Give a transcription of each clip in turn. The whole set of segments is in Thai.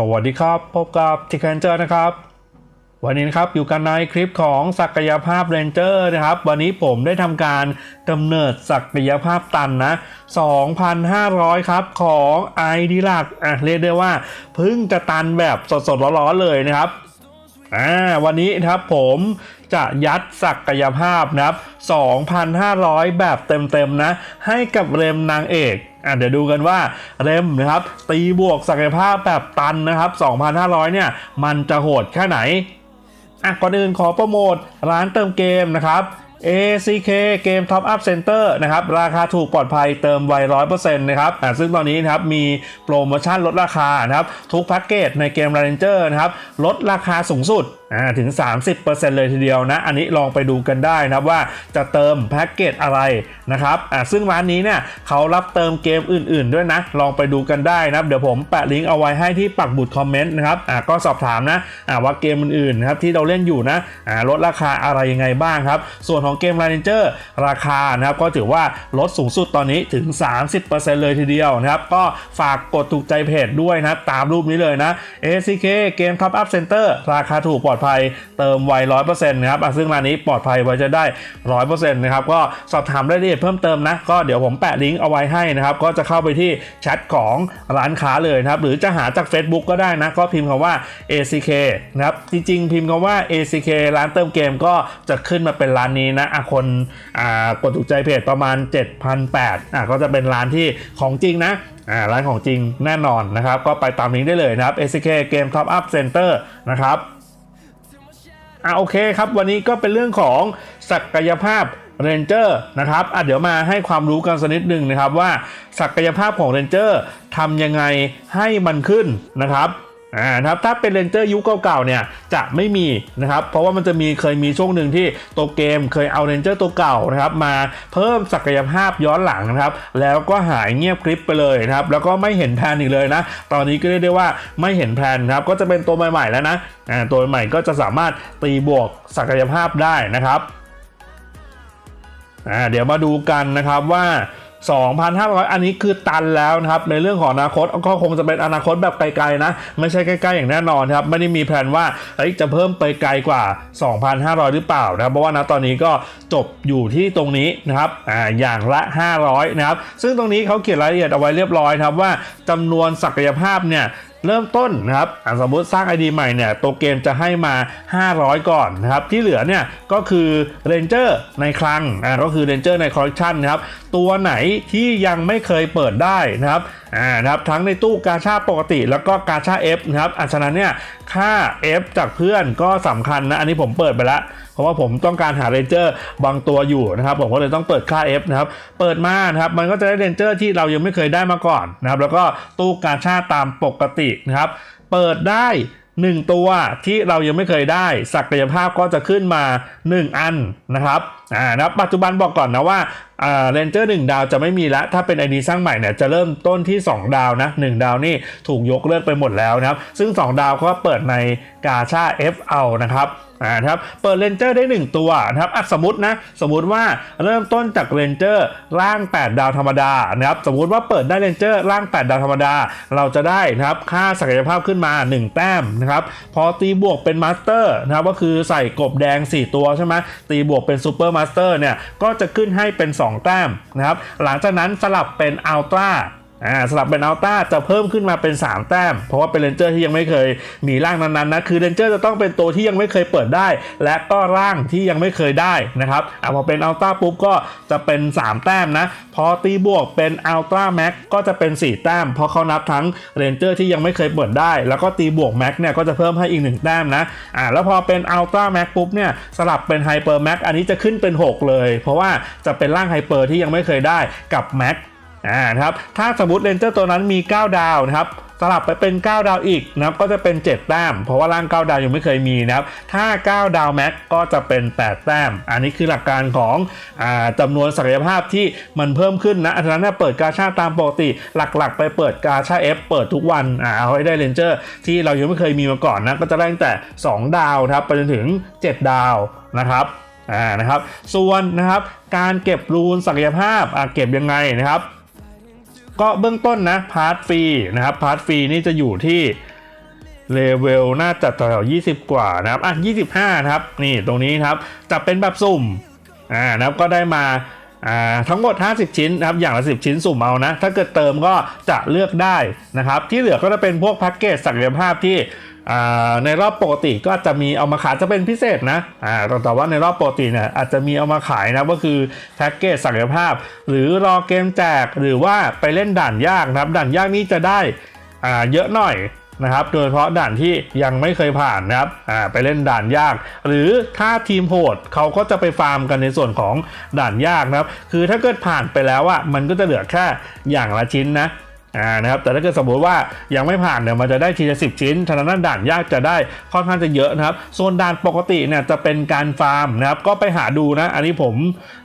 สวัสดีครับ พบกับทิคันเจอร์นะครับ วันนี้นะครับอยู่กันในคลิปของศักยภาพเรนเจอร์นะครับ วันนี้ผมได้ทำการกำเนิดศักยภาพตันนะ 2,500 ครับของไอดีลักอะเรียกได้ว่า พึ่งจะตันแบบสดๆร้อนๆเลยนะครับ อ่าวันนี้ครับผมจะยัดศักยภาพนะครับ 2,500 แบบเต็มๆนะ ให้กับเรมนางเอกอะเดี๋ยวดูกันว่าเรมนะครับ ตีบวกศักยภาพแบบตันนะครับ 2,500 เนี่ย มันจะโหดแค่ไหนอะก่อนอื่นขอโปรโมทร้านเติมเกมนะครับ ACK เกม Top Up Center นะครับ ราคาถูกปลอดภัยเติมไวร้อยเปอร์เซ็นต์นะครับอ่าซึ่งตอนนี้นะครับ มีโปรโมชั่นลดราคานะครับ ทุกแพ็กเกจในเกม Ranger นะครับ ลดราคาสูงสุดถึง 30%เลยทีเดียวนะ อันนี้ลองไปดูกันได้นะว่าจะเติมแพ็กเกจอะไรนะครับซึ่งร้านนี้เนี่ยเขารับเติมเกมอื่น ๆ ด้วยนะ ลองไปดูกันได้นะเดี๋ยวผมแปะลิงก์เอาไว้ให้ที่ปักบุตรคอมเมนต์นะครับก็สอบถามนะว่าเกมอื่นๆนะครับที่เราเล่นอยู่นะลดราคาอะไรยังไงบ้างครับ ส่วนของเกม Ranger ราคานะครับก็ถือว่าลดสูงสุดตอนนี้ถึง 30%เลยทีเดียวนะครับก็ฝากกดถูกใจเพจด้วยนะตามรูปนี้เลยนะ ACK เกม Top Up Center ราคาถูกปลอดภัยเติมไว100%นะครับซึ่งร้านนี้ปลอดภัยไว้จะได้100%นะครับก็สอบถามรายละเอียดเพิ่มเติมนะ ก็เดี๋ยวผมแปะลิงก์เอาไว้ให้นะครับ ก็จะเข้าไปที่แชทของร้านค้าเลยนะครับ หรือจะหาจาก Facebook ก็ได้นะ ก็พิมพ์คำว่า ACK นะครับ จริงๆ พิมพ์คำว่า ACK ร้านเติมเกมก็จะขึ้นมาเป็นร้านนี้นะอะคนอ่ากดถูกใจเพจประมาณ 7,800อะก็จะเป็นร้านที่ของจริงนะอ่าร้านของจริงแน่นอนนะครับ ก็ไปตามลิงก์ได้เลยนะครับ ACK Game Top Up Center นะครับ อะโอเคครับ วันนี้ก็เป็นเรื่องของศักยภาพเรนเจอร์นะครับอะเดี๋ยวมาให้ความรู้กันสักนิดหนึ่งนะครับว่าศักยภาพของเรนเจอร์ทำยังไงให้มันขึ้นนะครับ อ่านะครับถ้าเป็นเรนเจอร์ยุคเก่าๆเนี่ยจะไม่มีนะครับเพราะว่ามันจะมีเคยมีช่วงหนึ่งที่ตัวเกมเคยเอาเรนเจอร์ตัวเก่านะครับมาเพิ่มศักยภาพย้อนหลังนะครับแล้วก็หายเงียบกริบไปเลยนะครับแล้วก็ไม่เห็นแพนอีกเลยนะตอนนี้ก็เรียกได้ว่าไม่เห็นแพนนะครับก็จะเป็นตัวใหม่ๆแล้วนะอ่าตัวใหม่ก็จะสามารถตีบวกศักยภาพได้นะครับอ่าเดี๋ยวมาดูกันนะครับว่า 2,500 อันนี้คือตันแล้วนะครับ ในเรื่องของอนาคตก็คงจะเป็นอนาคตแบบไกลๆนะ ไม่ใช่ใกล้ๆอย่างแน่นอนครับ ไม่ได้มีแผนว่าจะเพิ่มไปไกลกว่า 2,500 หรือเปล่านะเพราะว่านะตอนนี้ก็จบอยู่ที่ตรงนี้นะครับอ่าอย่างละ 500 นะครับ ซึ่งตรงนี้เขาเขียนรายละเอียดเอาไว้เรียบร้อยครับว่าจำนวนศักยภาพเนี่ย เริ่มต้นนะครับสมมติสร้าง ID ใหม่เนี่ยตัวเกมจะให้มา 500 ก่อนนะครับที่เหลือเนี่ยก็คือเรนเจอร์ในคลังอ่าก็คือเรนเจอร์ในคอลเลคชันนะครับตัวไหนที่ยังไม่เคยเปิดได้นะครับอ่านะครับทั้งในตู้กาชาปกติ แล้วก็กาชา F นะครับอันฉะนั้นเนี่ยค่า F จากเพื่อนก็สำคัญนะอันนี้ผมเปิดไปแล้ว เพราะว่าผมต้องการหาเรนเจอร์บางตัวอยู่นะครับผมก็เลยต้องเปิดค่า F นะครับเปิดมานะครับมันก็จะได้เรนเจอร์ที่เรายังไม่เคยได้มาก่อนนะครับแล้วก็ตู้กาชาตามปกตินะครับเปิดได้1ตัวที่เรายังไม่เคยได้ ศักยภาพก็จะขึ้นมา 1 อันนะครับอ่านะปัจจุบันบอกก่อนนะว่า อ่าเรนเจอร์1ดาวจะไม่มีแล้วถ้าเป็น ID สร้างใหม่เนี่ยจะเริ่มต้นที่ 2 ดาวนะ1ดาวนี่ถูกยกเลิกไปหมดแล้วนะครับ ซึ่ง 2 ดาวก็เปิดในกาชา F เอานะครับอ่านะครับเปิดเรนเจอร์ได้ 1 ตัวนะครับอะสมมตินะสมมติว่าเริ่มต้นจากเรนเจอร์ร่าง 8 ดาวธรรมดานะครับสมมุติว่าเปิดได้เรนเจอร์ร่าง 8 ดาวธรรมดา เราจะได้นะครับค่าศักยภาพขึ้นมา 1 แต้มนะครับพอตีบวกเป็นมาสเตอร์นะครับก็คือใส่กบแดง 4 ตัวใช่ไหมตีบวกเป็นซูเปอร์มาสเตอร์เนี่ยก็จะขึ้นให้เป็น 2แต้มนะครับหลังจากนั้นสลับเป็นอัลตร้า อ่าสลับเป็นอัลต้าจะเพิ่มขึ้นมาเป็น 3 แต้ม เพราะว่าเป็นเรนเจอร์ที่ยังไม่เคยมีร่างนั้นๆนะคือเรนเจอร์จะต้องเป็นตัวที่ยังไม่เคยเปิดได้ และก็ร่างที่ยังไม่เคยได้นะครับอ่าพอเป็นอัลต้าปุ๊บก็จะเป็น 3 แต้มนะพอตีบวกเป็นอัลต้าแม็กก็จะเป็น 4 แต้ม เพราะเขานับทั้งเรนเจอร์ที่ยังไม่เคยเปิดได้ แล้วก็ตีบวกแม็กเนี่ยก็จะเพิ่มให้อีก 1 แต้มนะอ่าแล้วพอเป็นอัลต้าแม็กปุ๊บเนี่ยสลับเป็นไฮเปอร์แม็กอันนี้จะขึ้นเป็น 6 เลย เพราะว่าจะเป็นร่างไฮเปอร์ที่ยังไม่เคยได้กับแม็ก อ่านะครับถ้าสมมติเรนเจอร์ตัวนั้นมี 9 ดาวนะครับสลับไปเป็น 9 ดาวอีกนะครับก็จะเป็น 7 แต้ม เพราะว่าร่าง 9 ดาวยังไม่เคยมีนะครับถ้า 9 ดาวแม็กก็จะเป็น 8 แต้ม อันนี้คือหลักการของอจำนวนศักยภาพที่มันเพิ่มขึ้นนะอันนั้นเนยเปิดกาชาตามปกติ หลักๆ ไปเปิดกาชา F เปิดทุกวันเอาให้ได้เรนเจอร์ที่เรายังไม่เคยมีมาก่อนนะก็จะได้ตั้งแต่ 2 ดาวนะครับไปจนถึง 7 ดาวนะครับอ่านะครับ ส่วนนะครับการเก็บรูนศักยภาพอ่าเก็บยังไงนะครับ ก็เบื้องต้นนะพาร์ทฟรีนะครับพาร์ทฟรีนี่จะอยู่ที่เลเวลน่าจะแถวๆ20 กว่านะครับอะ25นะครับ นี่ตรงนี้ครับจะเป็นแบบสุ่มอ่านะครับก็ได้มา อ่าทั้งหมด 50 ชิ้นนะครับอย่างละ 10 ชิ้นสุ่มเอานะ ถ้าเกิดเติมก็จะเลือกได้นะครับ ที่เหลือก็จะเป็นพวกแพ็กเกจศักยภาพที่ในรอบปกติก็จะมีเอามาขายจะเป็นพิเศษนะแต่ว่าในรอบปกติเนี่ยอาจจะมีเอามาขายนะก็คือแพ็กเกจศักยภาพ หรือรอเกมแจกหรือว่าไปเล่นด่านยากนะครับ ด่านยากนี้จะได้เยอะหน่อย นะครับโดยเฉพาะด่านที่ยังไม่เคยผ่านนะครับอ่าไปเล่นด่านยาก หรือถ้าทีมโหดเขาก็จะไปฟาร์มกันในส่วนของด่านยากนะครับ คือถ้าเกิดผ่านไปแล้วอะมันก็จะเหลือแค่อย่างละชิ้นนะอ่านะครับแต่ถ้าเกิดสมมติว่ายังไม่ผ่านเนี่ยมันจะได้ทีละสิบชิ้นฉะนั้นด่านยากจะได้ค่อนข้างจะเยอะนะครับส่วนด่านปกติเนี่ยจะเป็นการฟาร์มนะครับก็ไปหาดูนะอันนี้ผม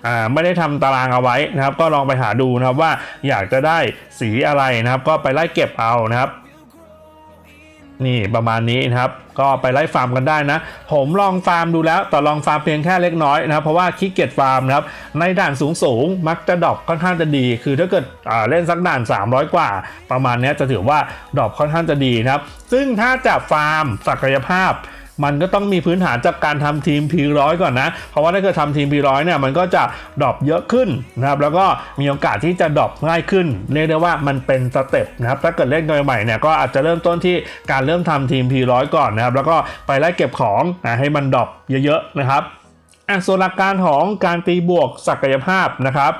อ่าไม่ได้ทำตารางเอาไว้นะครับ ก็ลองไปหาดูนะครับว่าอยากจะได้สีอะไรนะครับ ก็ไปไล่เก็บเอานะครับ นี่ประมาณนี้นะครับก็ไปไล่ฟาร์มกันได้นะ ผมลองฟาร์มดูแล้วแต่ลองฟาร์มเพียงแค่เล็กน้อยนะครับเพราะว่าขี้เกียจฟาร์มนะครับในด่านสูงสูงๆมักจะดรอปค่อนข้างจะดี คือถ้าเกิดเล่นสักด่าน 300 กว่า ประมาณนี้จะถือว่าดรอปค่อนข้างจะดีนะครับ ซึ่งถ้าจะฟาร์มศักยภาพ มันก็ต้องมีพื้นฐานจากการทำทีม P100 ก่อนนะ เพราะว่าถ้าเกิดทำทีม P100 เนี่ยมันก็จะดรอปเยอะขึ้นนะครับแล้วก็มีโอกาสที่จะดรอปง่ายขึ้น เรียกได้ว่ามันเป็นสเต็ปนะครับถ้าเกิดเล่นใหม่เนี่ยก็อาจจะเริ่มต้นที่การเริ่มทำทีม P100 ก่อนนะครับแล้วก็ไปไล่เก็บของนะให้มันดรอปเยอะๆนะครับอะส่วนหลักการของการตีบวกศักยภาพนะครับ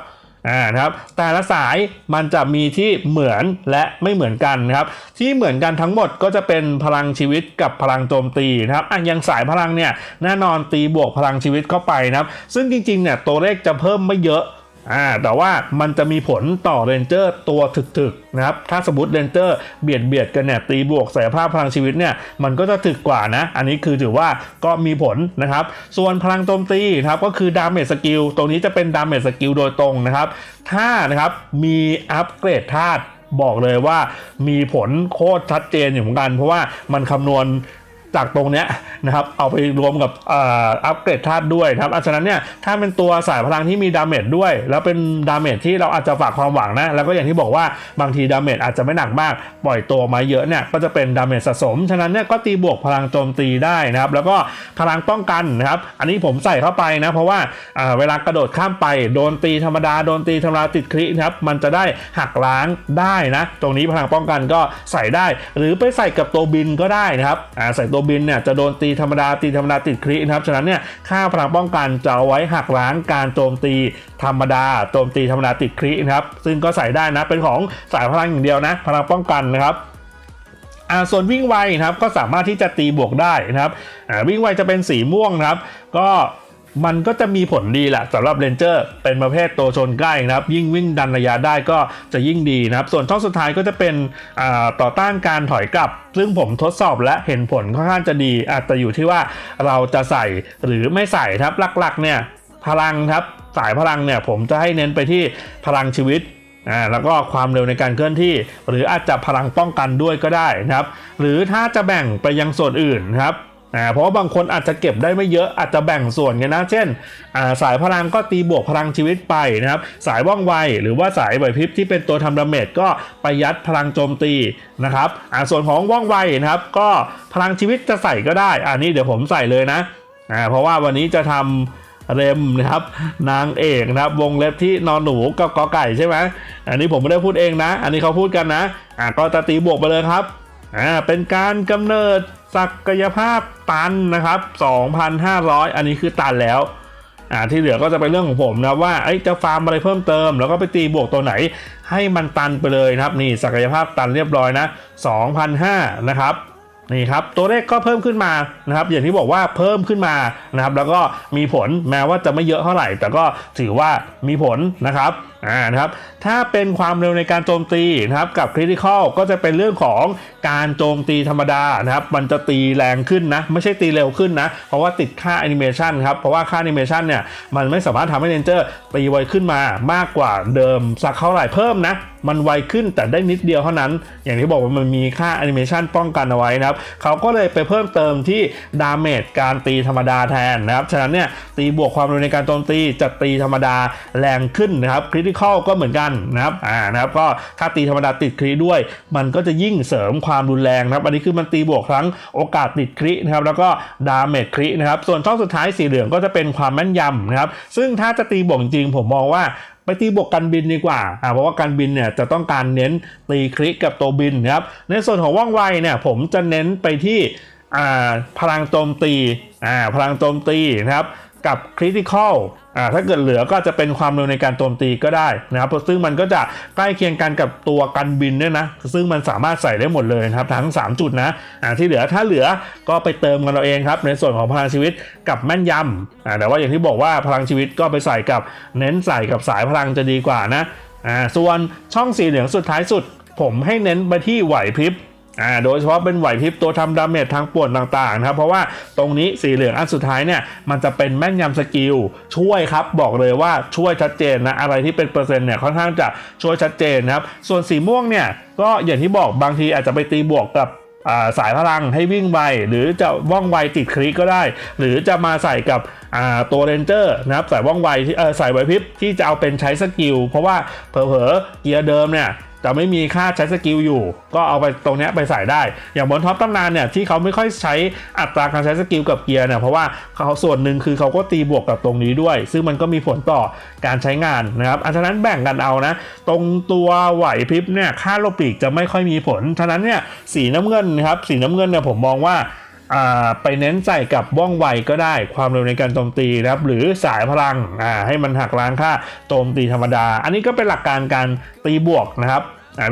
อ่านะครับแต่ละสายมันจะมีที่เหมือนและไม่เหมือนกันนะครับที่เหมือนกันทั้งหมดก็จะเป็นพลังชีวิตกับพลังโจมตีนะครับอะยังสายพลังเนี่ยแน่นอนตีบวกพลังชีวิตเข้าไปนะครับ ซึ่งจริงๆเนี่ยตัวเลขจะเพิ่มไม่เยอะ อ่าแต่ว่ามันจะมีผลต่อเรนเจอร์ตัวถึกๆนะครับถ้าสมมติเรนเจอร์เบียดเบียดกันเนี่ยตีบวกศักยภาพพลังชีวิตเนี่ยมันก็จะถึกกว่านะ อันนี้คือถือว่าก็มีผลนะครับ ส่วนพลังโจมตีนะครับก็คือดาเมจสกิลตรงนี้จะเป็นดาเมจสกิลโดยตรงนะครับ ถ้านะครับมีอัปเกรดธาตุบอกเลยว่ามีผลโคตรชัดเจนอยู่เหมือนกัน เพราะว่ามันคำนวณ จากตรงเนี้ยนะครับเอาไปรวมกับอัปเกรดธาตุด้วยครับฉะนั้นเนี่ยถ้าเป็นตัวสายพลังที่มีดาเมจด้วย แล้วเป็นดาเมจที่เราอาจจะฝากความหวังนะ แล้วก็อย่างที่บอกว่าบางทีดาเมจอาจจะไม่หนักมาก ปล่อยตัวมาเยอะเนี่ยก็จะเป็นดาเมจสะสม ฉะนั้นเนี่ยก็ตีบวกพลังโจมตีได้นะครับ แล้วก็พลังป้องกันนะครับ อันนี้ผมใส่เข้าไปนะเพราะว่าเวลากระโดดข้ามไปโดนตีธรรมดาโดนตีธรรมดาติดครินะครับมันจะได้หักล้างได้นะ ตรงนี้พลังป้องกันก็ใส่ได้ หรือไปใส่กับตัวบินก็ได้นะครับใส่ตัวบินเนี่ยจะโดนตีธรรมดาตีธรรมดาติดครินะครับฉะนั้นเนี่ยค่าพลังป้องกันจะเอาไว้หักล้างการโจมตีธรรมดาโจมตีธรรมดาติดครินะครับซึ่งก็ใส่ได้นะเป็นของสายพลังอย่างเดียวนะ พลังป้องกันนะครับอ่าส่วนวิ่งไวนะครับก็สามารถที่จะตีบวกได้นะครับอ่าวิ่งไวจะเป็นสีม่วงนะครับ ก็ มันก็จะมีผลดีแหละสำหรับเรนเจอร์เป็นประเภทตัวชนใกล้นะครับ ยิ่งวิ่งดันระยะได้ก็จะยิ่งดีนะครับ ส่วนช่องสุดท้ายก็จะเป็นต่อต้านการถอยกลับ ซึ่งผมทดสอบและเห็นผลค่อนข้างจะดีอาจจะอยู่ที่ว่าเราจะใส่หรือไม่ใส่ครับหลักๆ เนี่ยพลังครับสายพลังเนี่ยผมจะให้เน้นไปที่พลังชีวิตอ่าแล้วก็ความเร็วในการเคลื่อนที่ หรืออาจจะพลังป้องกันด้วยก็ได้นะครับ หรือถ้าจะแบ่งไปยังส่วนอื่นครับ อ่าเพราะว่าบางคนอาจจะเก็บได้ไม่เยอะอาจจะแบ่งส่วนกันนะ เช่นาสายพลังก็ตีบวกพลังชีวิตไปนะครับ สายว่องไวหรือว่าสายไหวพริบที่เป็นตัวทำดาเมจก็ไปยัดพลังโจมตีนะครับส่วนของว่องไวนะครับก็พลังชีวิตจะใส่ก็ได้ อันนี้เดี๋ยวผมใส่เลยนะเพราะว่าวันนี้จะทำเรมนะครับนางเอกนะครับวงเล็บที่นอนหนูกับกอไก่ใช่ไหมอันนี้ผมไม่ได้พูดเองนะ อันนี้เขาพูดกันนะอะก็จะตีบวกไปเลยครับอ่าเป็นการกำเนิด ศักยภาพตันนะครับ 2,500 อันนี้คือตันแล้วอ่าที่เหลือก็จะเป็นเรื่องของผมนะว่าเอ้จะฟาร์มอะไรเพิ่มเติม แล้วก็ไปตีบวกตัวไหน ให้มันตันไปเลยนะครับนี่ศักยภาพตันเรียบร้อยนะ2,500นะครับนี่ครับตัวเลขก็เพิ่มขึ้นมานะครับอย่างที่บอกว่าเพิ่มขึ้นมานะครับแล้วก็มีผลแม้ว่าจะไม่เยอะเท่าไหร่ แต่ก็ถือว่ามีผลนะครับ อ่านะครับถ้าเป็นความเร็วในการโจมตีนะครับกับคริติคอลก็จะเป็นเรื่องของการโจมตีธรรมดานะครับมันจะตีแรงขึ้นนะ ไม่ใช่ตีเร็วขึ้นนะ เพราะว่าติดค่าแอนิเมชันครับ เพราะว่าค่าแอนิเมชันเนี่ยมันไม่สามารถทำให้เรนเจอร์ตีไวขึ้นมามากกว่าเดิมสักเท่าไหร่เพิ่มนะ มันไวขึ้นแต่ได้นิดเดียวเท่านั้น อย่างที่บอกว่ามันมีค่าแอนิเมชันป้องกันเอาไว้นะครับเขาก็เลยไปเพิ่มเติมที่ดาเมจการตีธรรมดาแทนนะครับฉะนั้นเนี่ยตีบวกความเร็วในการโจมตีจะตีธรรมดาแรงขึ้นนะครับคริติติคอลก็เหมือนกันนะครับอ่านะครับก็ถ้าตีธรรมดาติดคริด้วย มันก็จะยิ่งเสริมความรุนแรงนะครับ อันนี้คือมันตีบวกทั้งโอกาสติดครินะครับแล้วก็ดาเมจครินะครับส่วนช่องสุดท้ายสีเหลืองก็จะเป็นความแม่นยำนะครับซึ่งถ้าจะตีบวกจริงผมมองว่าไปตีบวกกันบินดีกว่าอ่า เพราะว่าการบินเนี่ยจะต้องการเน้นตีคลิกกับตัวบินนะครับ ในส่วนของว่องไวเนี่ยผมจะเน้นไปที่อ่าพลังโจมตีอ่าพลังโจมตีนะครับกับคริติคอล อ่าถ้าเกิดเหลือก็จะเป็นความเร็วในการโจมตีก็ได้นะครับซึ่งมันก็จะใกล้เคียงกันกับตัวกันบินด้วยนะ ซึ่งมันสามารถใส่ได้หมดเลยนะครับทั้ง 3 จุดนะอ่าที่เหลือถ้าเหลือก็ไปเติมกันเราเองครับในส่วนของพลังชีวิตกับแม่นยำอ่าแต่ว่าอย่างที่บอกว่าพลังชีวิตก็ไปใส่กับเน้นใส่กับสายพลังจะดีกว่านะอ่าส่วนช่องสีเหลืองสุดท้ายสุด ผมให้เน้นไปที่ไหวพริบ อ่าโดยเฉพาะเป็นไหวพริบตัวทำดาเมจทางป่วนต่างๆนะครับเพราะว่าตรงนี้สีเหลืองอันสุดท้ายเนี่ยมันจะเป็นแม่นยำสกิลช่วยครับบอกเลยว่าช่วยชัดเจนนะอะไรที่เป็นเปอร์เซ็นต์เนี่ยค่อนข้างจะช่วยชัดเจนนะครับส่วนสีม่วงเนี่ยก็อย่างที่บอกบางทีอาจจะไปตีบวกกับาสายพลังให้วิ่งไวหรือจะว่องไวติดคลิกก็ได้ หรือจะมาใส่กับตัวเรนเจอร์นะครับใส่ว่องไวที่ใส่ไวพริบที่จะเอาเป็นใช้สกิลเพราะว่าเผลอๆเกียร์เดิมเนี่ย จะไม่มีค่าใช้สกิลอยู่ ก็เอาไปตรงนี้ไปใส่ได้ อย่างบนท็อปตำนานเนี่ยที่เขาไม่ค่อยใช้อัตราการใช้สกิลกับเกียร์เนี่ยเพราะว่าเขาส่วนหนึ่งคือเขาก็ตีบวกกับตรงนี้ด้วย ซึ่งมันก็มีผลต่อการใช้งานนะครับอันฉะนั้นแบ่งกันเอานะ ตรงตัวไหวพริบเนี่ยค่าโลปีกจะไม่ค่อยมีผล ฉะนั้นเนี่ยสีน้ำเงินนะครับสีน้ำเงินเนี่ยผมมองว่า ไปเน้นใส่กับว่องไวก็ได้ความเร็วในการโจมตีนะครับหรือสายพลังให้มันหักล้างค่าโจมตีธรรมดา อันนี้ก็เป็นหลักการการตีบวกนะครับ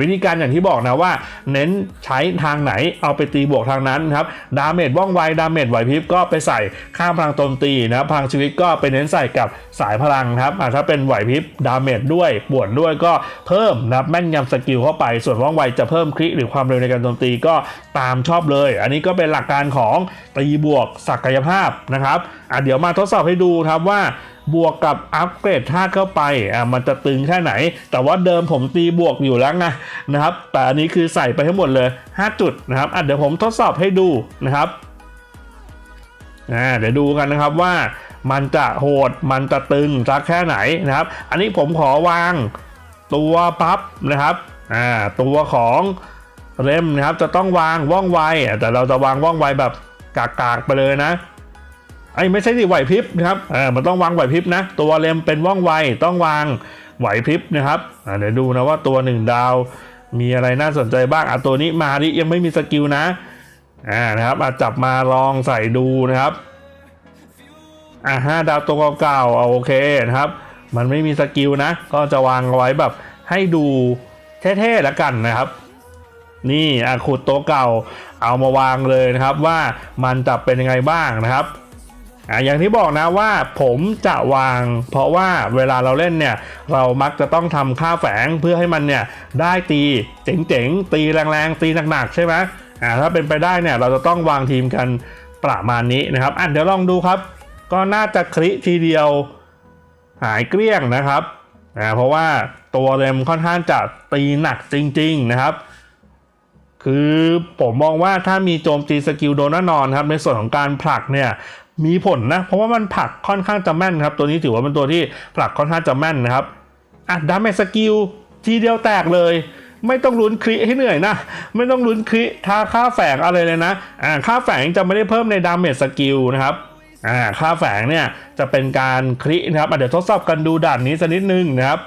วิธีการอย่างที่บอกนะว่า เน้นใช้ทางไหนเอาไปตีบวกทางนั้นครับดาเมจว่องไวดาเมจไหวพริบก็ไปใส่ค่ามพลังโจมตีนะพลังชีวิตก็ไปเน้นใส่กับสายพลังครับถ้าเป็นไหวพริบดาเมจด้วยปวนด้วยก็เพิ่มนะแม่นยำสกิลเข้าไป ส่วนว่องไวจะเพิ่มคลิหรือความเร็วในการโจมตีก็ตามชอบเลย อันนี้ก็เป็นหลักการของตีบวกศักยภาพนะครับอะเดี๋ยวมาทดสอบให้ดูครับว่า บวกกับอัปเกรดธาตุเข้าไปอะมันจะตึงแค่ไหน แต่ว่าเดิมผมตีบวกอยู่แล้วไงนะครับ แต่อันนี้คือใส่ไปทั้งหมดเลย 5 จุดนะครับอะเดี๋ยวผมทดสอบให้ดูนะครับอ่าเดี๋ยวดูกันนะครับว่ามันจะโหดมันจะตึงสักแค่ไหนนะครับ อันนี้ผมขอวางตัวปั๊บนะครับอ่าตัวของเรมนะครับจะต้องวางว่องไวแต่เราจะวางว่องไวแบบกากๆไปเลยนะ ไอ้ไม่ใช่ที่ไหวพริบนะครับเออมันต้องวางไหวพริบนะ ตัวเลมเป็นว่องไวต้องวางไหวพริบนะครับอ่าเดี๋ยวดูนะว่าตัวหนึ่งดาว มีอะไรน่าสนใจบ้างอะตัวนี้มาดิยังไม่มีสกิลนะอ่านะครับอะจับมาลองใส่ดูนะครับอะห้าดาวตัวเก่าๆเอาโอเคนะครับ มันไม่มีสกิลนะ ก็จะวางเอาไว้แบบให้ดูเท่ๆแล้วกันนะครับ นี่อะขุดตัวเก่าเอามาวางเลยนะครับว่ามันจะเป็นยังไงบ้างนะครับ อะอย่างที่บอกนะว่าผมจะวาง เพราะว่าเวลาเราเล่นเนี่ยเรามักจะต้องทำค่าแฝงเพื่อให้มันเนี่ยได้ตีเจ๋งๆตีแรงๆตีหนักๆใช่ไหมอ่าถ้าเป็นไปได้เนี่ยเราจะต้องวางทีมกันประมาณนี้นะครับอะเดี๋ยวลองดูครับ ก็น่าจะคลิทีเดียวหายเกลี้ยงนะครับอ่าเพราะว่าตัวเรมค่อนข้างจะตีหนักจริง ๆนะครับ คือผมมองว่าถ้ามีโจมตีสกิลโดนแน่นอนครับในส่วนของการผลักเนี่ย มีผลนะ เพราะว่ามันผลักค่อนข้างจะแม่นครับ ตัวนี้ถือว่าเป็นตัวที่ผลักค่อนข้างจะแม่นนะครับอะดาเมจสกิลทีเดียวแตกเลย ไม่ต้องลุ้นคริให้เหนื่อยนะ ไม่ต้องลุ้นคริทาค่าแฝงอะไรเลยนะอ่าค่าแฝงจะไม่ได้เพิ่มในดาเมจสกิลนะครับอ่าค่าแฝงเนี่ยจะเป็นการครินะครับเดี๋ยวทดสอบกันดูด่านนี้สักนิดนึงนะครับ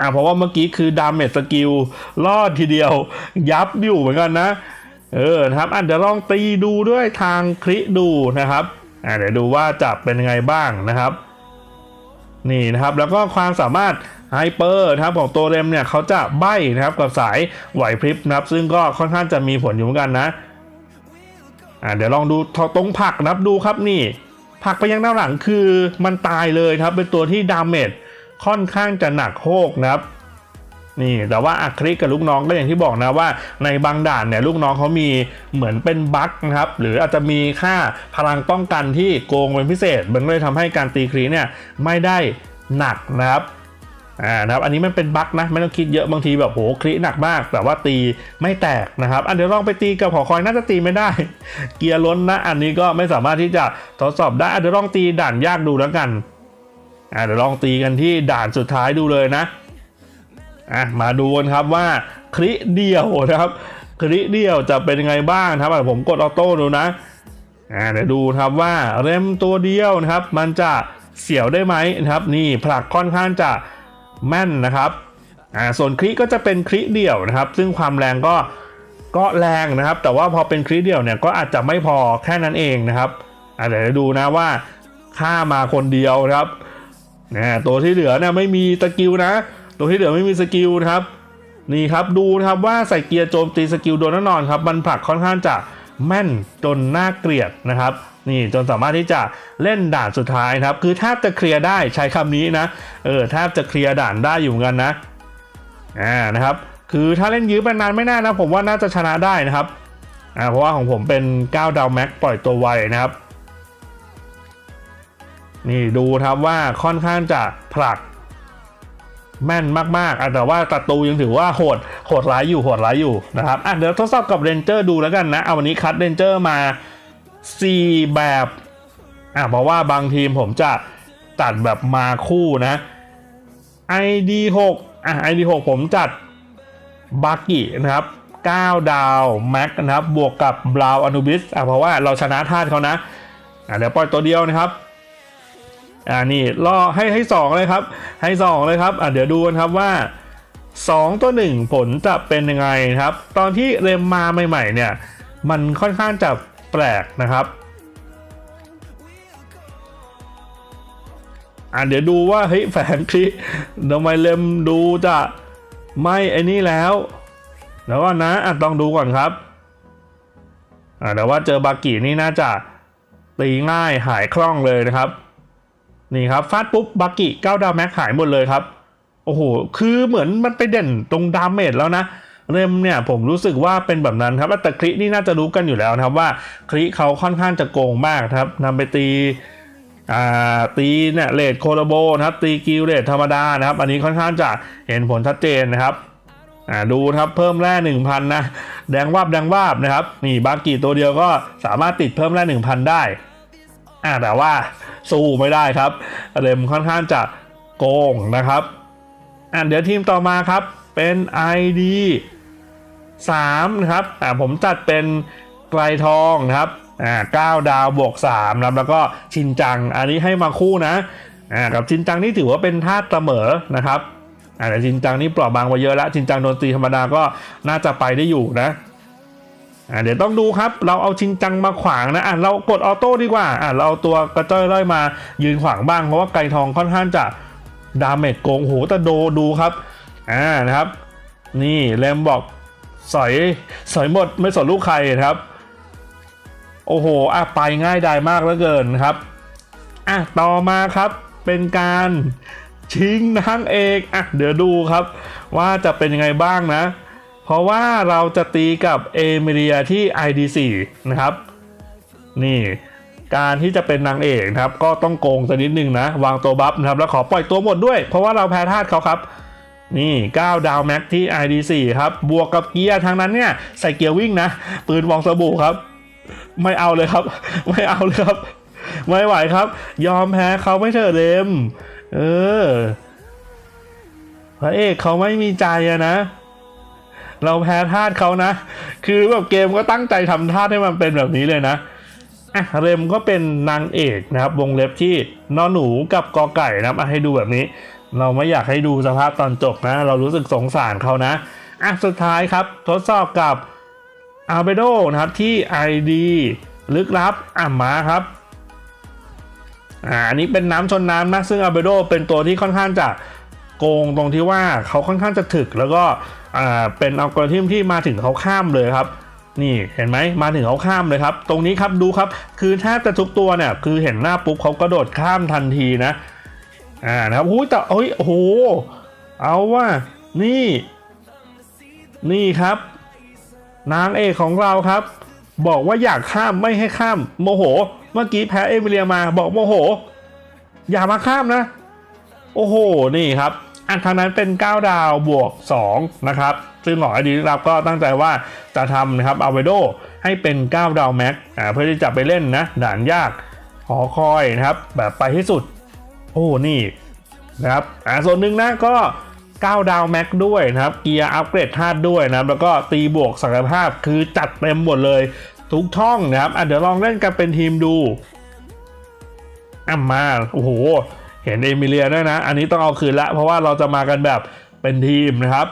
อ่าเพราะว่าเมื่อกี้คือดาเมจสกิลรอดทีเดียวยับอยู่เหมือนกันนะ เออนะครับอะเดี๋ยวลองตีดูด้วยทางคลิดูนะครับอ่าเดี๋ยวดูว่าจะเป็นยังไงบ้างนะครับนี่นะครับแล้วก็ความสามารถไฮเปอร์นะครับของตัวเรมเนี่ยเขาจะใบ้นะครับกับสายไหวพริบนะครับ ซึ่งก็ค่อนข้างจะมีผลอยู่เหมือนกันนะอ่าเดี๋ยวลองดูตรงผักนะครับดูครับนี่ ผักไปยังด้านหลังคือมันตายเลยครับเป็นตัวที่ดาเมจค่อนข้างจะหนักโคกนะครับ นี่แต่ว่าอัคริกับลูกน้องก็อย่างที่บอกนะว่า ในบางด่านเนี่ยลูกน้องเขามีเหมือนเป็นบั๊กนะครับหรืออาจจะมีค่าพลังป้องกันที่โกงเป็นพิเศษ มันก็เลยทำให้การตีครีเนี่ยไม่ได้หนักนะครับอ่านะครับอันนี้มันเป็นบั๊กนะไม่ต้องคิดเยอะบางทีแบบโหครีหนักมาก แต่ว่าตีไม่แตกนะครับอันเดี๋ยวลองไปตีกับหอคอยน่าจะตีไม่ได้ เกียร์ล้นนะ อันนี้ก็ไม่สามารถที่จะทดสอบได้อะเดี๋ยวลองตีด่านยากดูแล้วกันอะเดี๋ยวลองตีกันที่ด่านสุดท้ายดูเลยนะ อะมาดูกันครับว่าคลิเดียวนะครับคลิเดียวจะเป็นยังไงบ้างครับผมกดออโต้ดูนะอะเดี๋ยวดูครับว่าเรมตัวเดียวนะครับ มันจะเสียวได้ไหมนะครับ นี่ผลักค่อนข้างจะแม่นนะครับอ่าส่วนคลิก็จะเป็นคลิเดียวนะครับ ซึ่งความแรงก็ก็แรงนะครับ แต่ว่าพอเป็นคลิเดียวเนี่ยก็อาจจะไม่พอแค่นั้นเองนะครับอ่าเดี๋ยวดูนะว่าฆ่ามาคนเดียวนะครับนะตัวที่เหลือเนี่ยไม่มีสกิลนะ ตัวที่เหลือไม่มีสกิลนะครับนี่ครับดูนะครับว่าใส่เกียร์โจมตีสกิลโดนแน่นอนครับมันผลักค่อนข้างจะแม่นจนน่าเกลียดนะครับนี่จนสามารถที่จะเล่นด่านสุดท้ายครับ คือแทบจะเคลียร์ได้ใช้คำนี้นะเออแทบจะเคลียร์ด่านได้อยู่เหมือนกันนะอ่านะครับ คือถ้าเล่นยื้อไปนานไม่น่านะผมว่าน่าจะชนะได้นะครับอ่าเพราะว่าของผมเป็น9ดาวแม็กปล่อยตัวไวนะครับ นี่ดูครับว่าค่อนข้างจะผลัก แม่นมากๆอะแต่ว่าศัตรูยังถือว่าโหดโหดร้ายอยู่โหดร้ายอยู่นะครับอะเดี๋ยวทดสอบกับเรนเจอร์ดูแล้วกันนะเอาวันนี้คัดเรนเจอร์มา 4 แบบอะเพราะว่าบางทีมผมจะตัดแบบมาคู่นะ ID 6อะ ID 6ผมจัดบักกี้นะครับ 9 ดาวแม็กนะครับบวกกับบราวอนุบิสอะเพราะว่าเราชนะธาตุเขานะอะเดี๋ยวปล่อยตัวเดียวนะครับ อ่านี่ล่อให้ให้สองเลยครับ ให้สองเลยครับอะเดี๋ยวดูกันครับว่า 2 ตัว 1 ผลจะเป็นยังไงครับ ตอนที่เรมมาใหม่ๆเนี่ย มันค่อนข้างจะแปลกนะครับอะเดี๋ยวดูว่าเฮ้ยแฟนคลิทำไมเรมดูจะไม่ไอ้นี่แล้ว แล้วก็นะอะต้องดูก่อนครับอะแต่ว่าเจอบากินี่น่าจะตีง่ายหายคล่องเลยนะครับ นี่ครับฟาดปุ๊บบากิ9ดาวแม็กหายหมดเลยครับ โอ้โห คือเหมือนมันไปเด่นตรงดาเมจแล้วนะเรมเนี่ยผมรู้สึกว่าเป็นแบบนั้นครับแต่คลินี่น่าจะรู้กันอยู่แล้วนะครับว่าคลิเขาค่อนข้างจะโกงมากครับนำไปตีอ่าตีเนี่ยเลดโคโลโบนะครับตีกิลเลดธรรมดานะครับ อันนี้ค่อนข้างจะเห็นผลชัดเจนนะครับอ่าดูครับเพิ่มแร่หนึ่งพันนะแดงวาบแดงวาบนะครับนี่บากิตัวเดียวก็สามารถติดเพิ่มแร่หนึ่งพันได้ อ่าแต่ว่าสู้ไม่ได้ครับเรมค่อนข้างจะโกงนะครับอ่าเดี๋ยวทีมต่อมาครับเป็น ID 3นะครับอ่าผมจัดเป็นไกลทองนะครับอ่า9ดาวบวก3นะครับแล้วก็ชินจัง อันนี้ให้มาคู่นะอ่ากับชินจังนี่ถือว่าเป็นธาตุเสมอนะครับอ่าแต่ชินจังนี่เปราะบางไปเยอะแล้วชินจังโดนตีธรรมดาก็น่าจะไปได้อยู่นะ อ่าเดี๋ยวต้องดูครับ เราเอาชินจังมาขวางนะอะเรากดออโต้ดีกว่าอะเราเอาตัวกระจ้อยร่อยมายืนขวางบ้างเพราะว่าไก่ทองค่อนข้างจะดาเมจโกงโหแต่โดดูครับอ่านะครับ นี่เลมบอกสอยสอยหมดไม่สนลูกใครครับ โอ้โหอะไปง่ายดายมากเหลือเกินครับอะต่อมาครับเป็นการชิงนางเอกอะเดี๋ยวดูครับ ว่าจะเป็นยังไงบ้างนะ เพราะว่าเราจะตีกับเอมิเลียที่ ID4 นะครับ นี่การที่จะเป็นนางเอกนะครับ ก็ต้องโกงสักนิดนึงนะ วางตัวบัฟนะครับ แล้วขอปล่อยตัวหมดด้วย เพราะว่าเราแพ้ธาตุเขาครับ นี่ 9 ดาวแม็กที่ ID4 ครับ บวกกับเกียร์ทางนั้นเนี่ย ใส่เกียร์วิ่งนะ ปืนวองสบู่ครับ ไม่เอาเลยครับ ไม่เอาเลยครับ ไม่ไหวครับ ยอมแพ้เขาไม่เถอะเลมเออพระเอกเขาไม่มีใจอะนะ เราแพ้ธาตุเขานะ คือแบบเกมก็ตั้งใจทำธาตุให้มันเป็นแบบนี้เลยนะอะเรมก็เป็นนางเอกนะครับ วงเล็บที่นอนหนูกับกอไก่นะครับให้ดูแบบนี้ เราไม่อยากให้ดูสภาพตอนจบนะ เรารู้สึกสงสารเขานะอะสุดท้ายครับ ทดสอบกับอาเบโดนะครับที่ ID ลึกลับอะมาครับอ่าอันนี้เป็นน้ำชนน้ำนะซึ่งอาเบโดเป็นตัวที่ค่อนข้างจะโกงตรงที่ว่าเขาค่อนข้างจะถึกแล้วก็ อ่าเป็นอัลกอริทึมที่มาถึงเขาข้ามเลยครับนี่เห็นไหมมาถึงเขาข้ามเลยครับ ตรงนี้ครับดูครับ คือแทบจะทุกตัวเนี่ยคือเห็นหน้าปุ๊บเขากระโดดข้ามทันทีนะอ่านะครับหุ้ยแต่เอ้ยโอ้โหเอาว่านี่ นี่ครับ นางเอกของเราครับ บอกว่าอยากข้ามไม่ให้ข้ามโมโห เมื่อกี้แพ้เอมิเลียมาบอกโมโห อย่ามาข้ามนะ โอ้โห นี่ครับ อันทางนั้นเป็น 9 ดาวบวก 2 นะครับ ซึ่งหมอไอดีรับก็ตั้งใจว่าจะทำนะครับอาเวโดให้เป็น 9 ดาวแม็กอ่าเพื่อที่จะไปเล่นนะด่านยากหอคอยนะครับ แบบไปให้สุด โอ้นี่นะครับอ่าส่วนหนึ่งนะก็ 9 ดาวแม็กด้วยนะครับ เกียร์อัปเกรดธาตุด้วยนะครับ แล้วก็ตีบวกศักยภาพคือจัดเต็มหมดเลย ทุกช่องนะครับอะเดี๋ยวลองเล่นกันเป็นทีมดูอะมา โอ้โห เห็นเอมิเลียด้วยนะ อันนี้ต้องเอาคืนละ เพราะว่าเราจะมากันแบบเป็นทีมนะครับ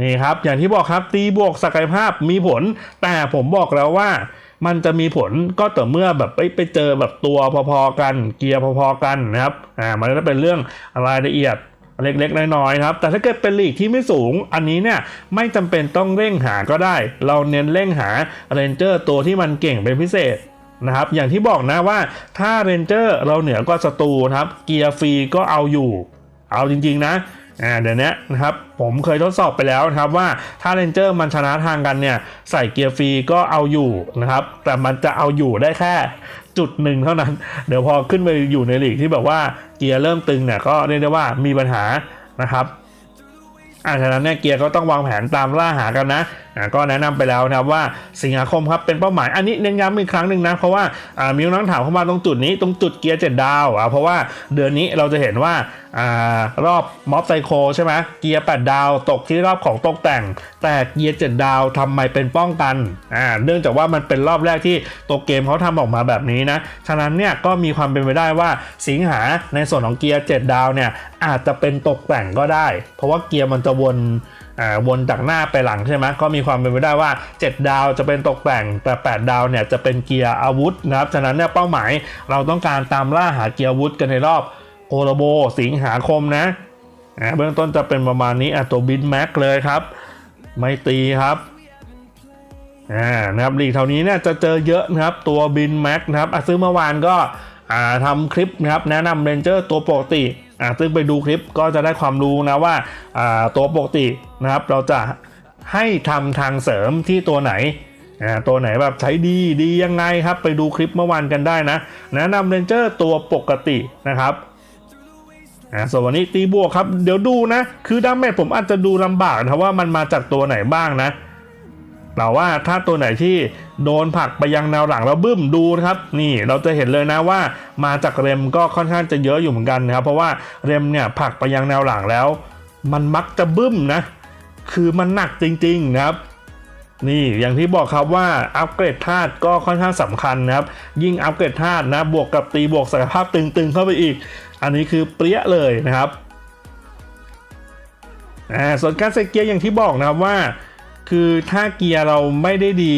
นี่ครับ อย่างที่บอกครับตีบวกศักยภาพมีผล แต่ผมบอกแล้วว่ามันจะมีผลก็ต่อเมื่อแบบไปไปเจอแบบตัวพอๆกัน เกียร์พอๆกันนะครับอ่ามันก็เป็นเรื่องรายละเอียดเล็กๆ น้อยๆครับ แต่ถ้าเกิดเป็นลีกที่ไม่สูง อันนี้เนี่ยไม่จำเป็นต้องเร่งหาก็ได้ เราเน้นเร่งหาเรนเจอร์ตัวที่มันเก่งเป็นพิเศษ นะครับอย่างที่บอกนะว่าถ้าเรนเจอร์เราเหนือกว่าศัตรูนะครับเกียร์ฟรีก็เอาอยู่ เอาจริง ๆ นะอ่าเดี๋ยวนี้นะครับผมเคยทดสอบไปแล้วนะครับว่าถ้าเรนเจอร์มันชนะทางกันเนี่ยใส่เกียร์ฟรีก็เอาอยู่นะครับแต่มันจะเอาอยู่ได้แค่จุดหนึ่งเท่านั้น เดี๋ยวพอขึ้นไปอยู่ในลีกที่แบบว่าเกียร์เริ่มตึงเนี่ยก็เรียกได้ว่ามีปัญหานะครับอ่าฉะนั้นเนี่ยเกียร์ก็ต้องวางแผนตามล่าหากันนะ ก็แนะนำไปแล้วนะครับว่าสิงหาคมครับเป็นเป้าหมายอันนี้เน้นย้ำอีกครั้งหนึ่งนะเพราะว่ามีน้องถามเข้ามาตรงจุดนี้ตรงจุดเกียร์เจ็ดดาวอ่าเพราะว่าเดือนนี้เราจะเห็นว่าอรอบม็อบไซโคใช่ไหมเกียร์แปดดาวตกที่รอบของตกแต่ง แต่เกียร์เจ็ดดาวทำไมเป็นป้องกันอ่าเนื่องจากว่ามันเป็นรอบแรกที่ตัวเกมเขาทำออกมาแบบนี้นะฉะนั้นเนี่ยก็มีความเป็นไปได้ว่าสิงหาในส่วนของเกียร์เจ็ดดาวเนี่ยอาจจะเป็นตกแต่งก็ได้ เพราะว่าเกียร์มันจะวน วนจากหน้าไปหลังใช่ไหมก็มีความเป็นไปได้ว่า 7 ดาวจะเป็นตกแต่งแต่ 8 ดาวเนี่ยจะเป็นเกียร์อาวุธนะครับฉะนั้นเนี่ยเป้าหมายเราต้องการตามล่าหาเกียร์อาวุธกันในรอบโคโลโบสิงหาคมนะเบื้องต้นจะเป็นประมาณนี้อะตัวบินแม็กเลยครับ ไม่ตีครับอ่านะครับลีกเท่านี้เนี่ยจะเจอเยอะนะครับตัวบินแม็กนะครับอะซึ่งเมื่อวานก็อ่าทำคลิปนะครับแนะนำเรนเจอร์ตัวปกติอ่าซึ่งไปดูคลิปก็จะได้ความรู้นะว่าอ่าตัวปกติ นะครับ เราจะให้ทำทางเสริมที่ตัวไหนอ่าตัวไหนแบบใช้ดีดียังไงครับ ไปดูคลิปเมื่อวานกันได้นะแนะนำเรนเจอร์ตัวปกตินะครับอ่าส่วนวันนี้ตีบวกครับ เดี๋ยวดูนะ คือดาเมจผมอาจจะดูลำบากนะว่ามันมาจากตัวไหนบ้างนะแต่ว่าถ้าตัวไหนที่โดนผลักไปยังแนวหลังแล้วบึ้มดูนะครับ นี่เราจะเห็นเลยนะว่ามาจากเรมก็ค่อนข้างจะเยอะอยู่เหมือนกันนะครับ เพราะว่าเรมเนี่ยผลักไปยังแนวหลังแล้ว มันมักจะบึ้มนะ คือมันหนักจริง ๆ นะครับนี่อย่างที่บอกครับว่าอัปเกรดธาตุก็ค่อนข้างสำคัญนะครับ ยิ่งอัปเกรดธาตุนะบวกกับตีบวกศักยภาพตึงๆ เข้าไปอีก อันนี้คือเปรี้ยเลยนะครับอ่าส่วนการใส่เกียร์อย่างที่บอกนะครับว่า คือถ้าเกียร์เราไม่ได้ดี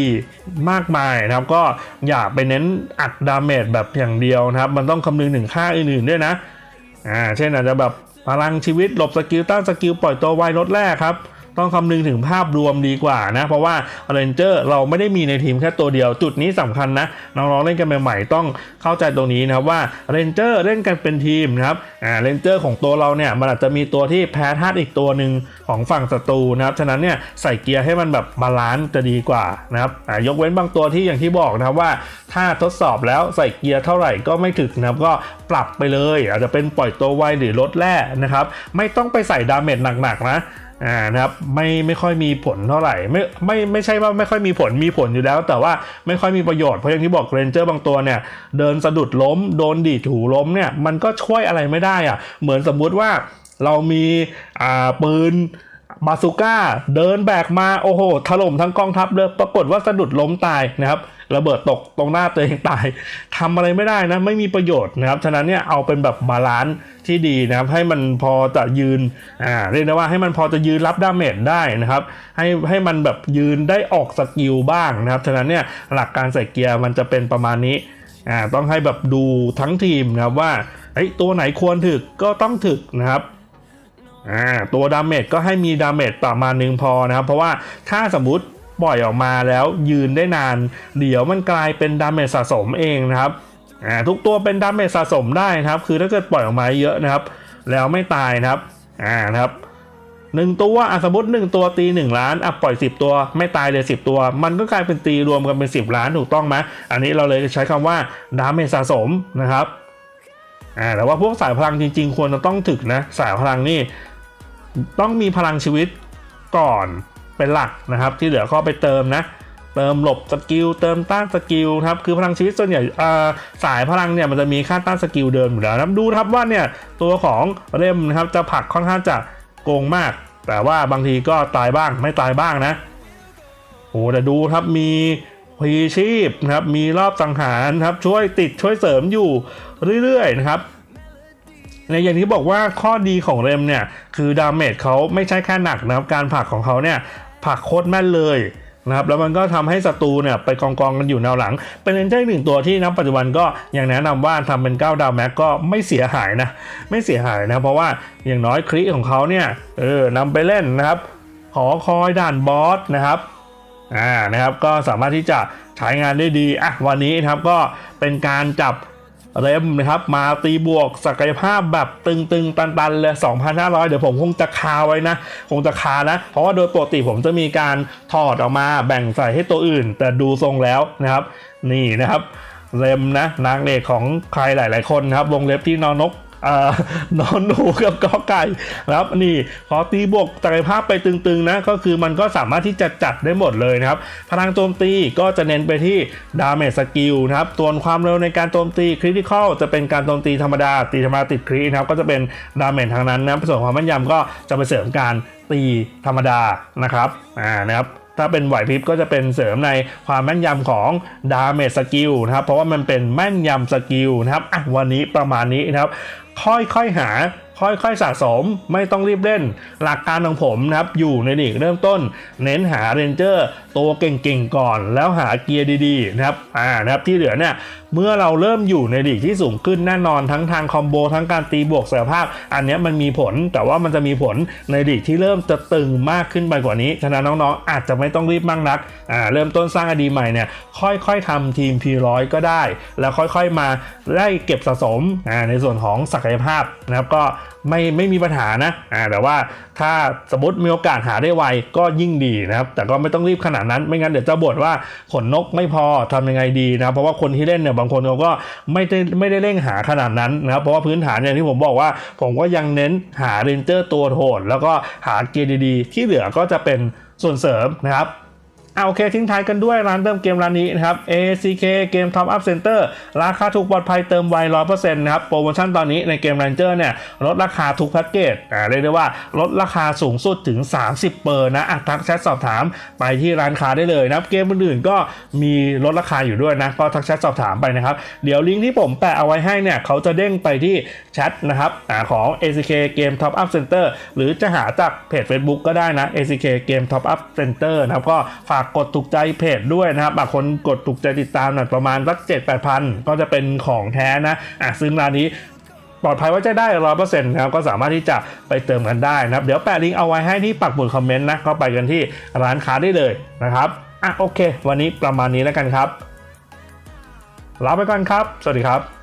มากมายนะครับ ก็อย่าไปเน้นอัดดาเมจแบบอย่างเดียวนะครับ มันต้องคำนึงถึงค่าอื่นๆด้วยนะอ่าเช่นอาจจะแบบพลังชีวิตหลบสกิลต้านสกิลปล่อยตัวไวลดแรกครับ ต้องคำนึงถึงภาพรวมดีกว่านะ เพราะว่าเรนเจอร์เราไม่ได้มีในทีมแค่ตัวเดียว จุดนี้สำคัญนะ น้องๆเล่นกันใหม่ๆต้องเข้าใจตรงนี้นะครับว่าเรนเจอร์เล่นกันเป็นทีมนะครับอ่าเรนเจอร์ของตัวเราเนี่ยมันอาจจะมีตัวที่แพ้ธาตุอีกตัวหนึ่งของฝั่งศัตรูนะครับฉะนั้นเนี่ยใส่เกียร์ให้มันแบบบาลานซ์จะดีกว่านะครับอ่ายกเว้นบางตัวที่อย่างที่บอกนะครับว่า ถ้าทดสอบแล้วใส่เกียร์เท่าไหร่ก็ไม่ถึกนะครับก็ปรับไปเลย อาจจะเป็นปล่อยตัวไวหรือลดแร่นะครับไม่ต้องไปใส่ดาเมจหนักๆนะ อ่านะครับไม่ไม่ค่อยมีผลเท่าไหร่ไม่ไม่ไม่ใช่ว่าไม่ค่อยมีผลมีผลอยู่แล้ว แต่ว่าไม่ค่อยมีประโยชน์เพราะอย่างที่บอกเรนเจอร์บางตัวเนี่ยเดินสะดุดล้มโดนดีดถูล้มเนี่ยมันก็ช่วยอะไรไม่ได้อะเหมือนสมมุติว่าเรามีอ่าปืน บาซูก้าเดินแบกมาโอ้โหถล่มทั้งกองทัพเลยปรากฏว่าสะดุดล้มตายนะครับระเบิดตกตรงหน้าตัวเองตายทำอะไรไม่ได้นะไม่มีประโยชน์นะครับฉะนั้นเนี่ยเอาเป็นแบบบาลานซ์ที่ดีนะครับให้มันพอจะยืนอ่าเรียกได้ว่าให้มันพอจะยืนรับดาเมจได้นะครับให้ให้มันแบบยืนได้ออกสกิลบ้างนะครับฉะนั้นเนี่ยหลักการใส่เกียร์มันจะเป็นประมาณนี้อ่าต้องให้แบบดูทั้งทีมนะครับว่าเอ้ตัวไหนควรถึกก็ต้องถึกนะครับ อ่าตัวดาเมจก็ให้มีดาเมจประมาณหนึงพอนะครับ เพราะว่าถ้าสมมติปล่อยออกมาแล้วยืนได้นาน เดี๋ยวมันกลายเป็นดาเมจสะสมเองนะครับอ่าทุกตัวเป็นดาเมจสะสมได้นะครับ คือถ้าเกิดปล่อยออกมาเยอะนะครับ แล้วไม่ตายนะครับอ่านะครับหนึ่งตัวอะสมมติหนึ่งตัวตีหนึ่งล้านอะปล่อย10ตัวไม่ตายเลย10ตัว มันก็กลายเป็นตีรวมกันเป็น10ล้านถูกต้องไหมอันนี้เราเลยใช้คำว่าดาเมจสะสมนะครับอ่าแต่ว่าพวกสายพลังจริง ๆ ควรจะต้องถึกนะสายพลังนี่ ต้องมีพลังชีวิตก่อนเป็นหลักนะครับ ที่เหลือก็ไปเติมนะ เติมหลบสกิลเติมต้านสกิลครับคือพลังชีวิตส่วนใหญ่สายพลังเนี่ยมันจะมีค่าต้านสกิลเดิมอยู่แล้วนะดูครับว่าเนี่ยตัวของเล่มนะครับจะผลักค่อนข้างจะโกงมาก แต่ว่าบางทีก็ตายบ้างไม่ตายบ้างนะโอ้แต่ดูครับมีพีชีพนะครับมีรอบสังหารนครับช่วยติดช่วยเสริมอยู่เรื่อยๆนะครับ ในอย่างที่บอกว่าข้อดีของเรมเนี่ยคือดาเมจเขาไม่ใช่แค่หนักนะครับการผลักของเขาเนี่ยผลักโคตรแม่นเลยนะครับแล้วมันก็ทำให้ศัตรูเนี่ยไปกองกองกันอยู่แนวหลัง เป็นเอนเจอร์หนึ่งตัวที่นับปัจจุบันก็ยังแนะนำว่าทำเป็น 9 ดาวแม็กก็ไม่เสียหายนะ ไม่เสียหายนะ เพราะว่าอย่างน้อยคลิของเขาเนี่ยเออนำไปเล่นนะครับหอคอยด่านบอสนะครับอ่านะครับก็สามารถที่จะใช้งานได้ดีอะวันนี้นะครับก็เป็นการจับ เรมนะครับมาตีบวกศักยภาพแบบตึงๆ ตันๆ เลย 2,500 เดี๋ยวผมคงจะคาไว้นะ คงจะคานะ เพราะว่าโดยปกติผมจะมีการถอดออกมาแบ่งใส่ให้ตัวอื่น แต่ดูทรงแล้วนะครับ นี่นะครับเรมนะนางเอกของใครหลาย ๆ คนนะครับวงเล็บที่นอนก นอนหนูกับกอไก่นะครับนี่พอตีบวกศักยภาพไปตึงๆนะก็คือมันก็สามารถที่จะจัดได้หมดเลยนะครับพลังโจมตีก็จะเน้นไปที่ดาเมจสกิลนะครับส่วนความเร็วในการโจมตีคริติคอลจะเป็นการโจมตีธรรมดาตีธรรมดาติดครินะครับก็จะเป็นดาเมจทางนั้นนะส่วนความแม่นยำก็จะไปเสริมการตีธรรมดานะครับอ่านะครับ ถ้าเป็นไหวพริบก็จะเป็นเสริมในความแม่นยำของดาเมจสกิลนะครับ เพราะว่ามันเป็นแม่นยำสกิลนะครับอะวันนี้ประมาณนี้นะครับ ค่อยๆหาค่อยๆสะสมไม่ต้องรีบเล่น หลักการของผมนะครับอยู่ในลีกเริ่มต้น เน้นหาเรนเจอร์ตัวเก่งๆก่อน แล้วหาเกียร์ดีๆนะครับอ่านะครับที่เหลือเนี่ยเมื่อเราเริ่มอยู่ในลีกที่สูงขึ้นแน่นอนทั้งทางคอมโบทั้งการตีบวกเสรีภาพ อันเนี้ยมันมีผลแต่ว่ามันจะมีผลในลีกที่เริ่มจะตึงมากขึ้นไปกว่านี้ฉะนั้นน้องๆ อาจจะไม่ต้องรีบมากนักอ่าเริ่มต้นสร้างอดีใหม่เนี่ยค่อยๆทำทีม P100 ก็ได้ แล้วค่อยๆมาไล่เก็บสะสมอ่าในส่วนของศักยภาพนะครับก็ไม่ไม่มีปัญหานะอ่าแต่ว่าถ้าสมมติมีโอกาสหาได้ไวก็ยิ่งดีนะครับแต่ก็ไม่ต้องรีบขนาดนั้น ไม่งั้นเดี๋ยวจะบ่นว่าขนนกไม่พอทำยังไงดีนะเพราะว่าคนที่เล่นเนี่ยบางคนเขาก็ไม่ได้ไม่ได้เร่งหาขนาดนั้นนะครับเพราะว่าพื้นฐานอย่างที่ผมบอกว่า ผมก็ยังเน้นหาเรนเจอร์ตัวโหดแล้วก็หาเกียร์ดีๆ ที่เหลือก็จะเป็นส่วนเสริมนะครับ เอาโอเคทิ้งท้ายกันด้วยร้านเติมเกมร้านนี้นะครับ ACK เกม Top Up Center ราคาถูกปลอดภัยเติมไว100%นะครับโปรโมชั่นตอนนี้ในเกม Ranger เนี่ยลดราคาทุกแพ็กเกจอ่าเรียกได้ว่าลดราคาสูงสุดถึง 30 เปอร์นะอะทักแชทสอบถามไปที่ร้านค้าได้เลยนะครับเกมอื่นๆก็มีลดราคาอยู่ด้วยนะก็ทักแชทสอบถามไปนะครับเดี๋ยวลิงก์ที่ผมแปะเอาไว้ให้เนี่ยเขาจะเด้งไปที่แชทนะครับอ่าของ ACK เกม Top Up Center หรือจะหาจากเพจ Facebook ก็ได้นะ ACK เกม Top Up Center นะครับก็ฝากกดถูกใจเพจด้วยนะครับบางคนกดถูกใจติดตามหน่อยประมาณสักเจ็ดแปดพันก็จะเป็นของแท้นะอะซึ่งร้านนี้ปลอดภัยว่าจะได้ร้อยเปอร์เซ็นต์นะครับก็สามารถที่จะไปเติมกันได้นะครับ เดี๋ยวแปะลิงก์เอาไว้ให้ที่ปักหมุดคอมเมนต์นะก็ไปกันที่ร้านค้าได้เลยนะครับอะโอเค วันนี้ประมาณนี้แล้วกันครับลาไปก่อนครับ สวัสดีครับ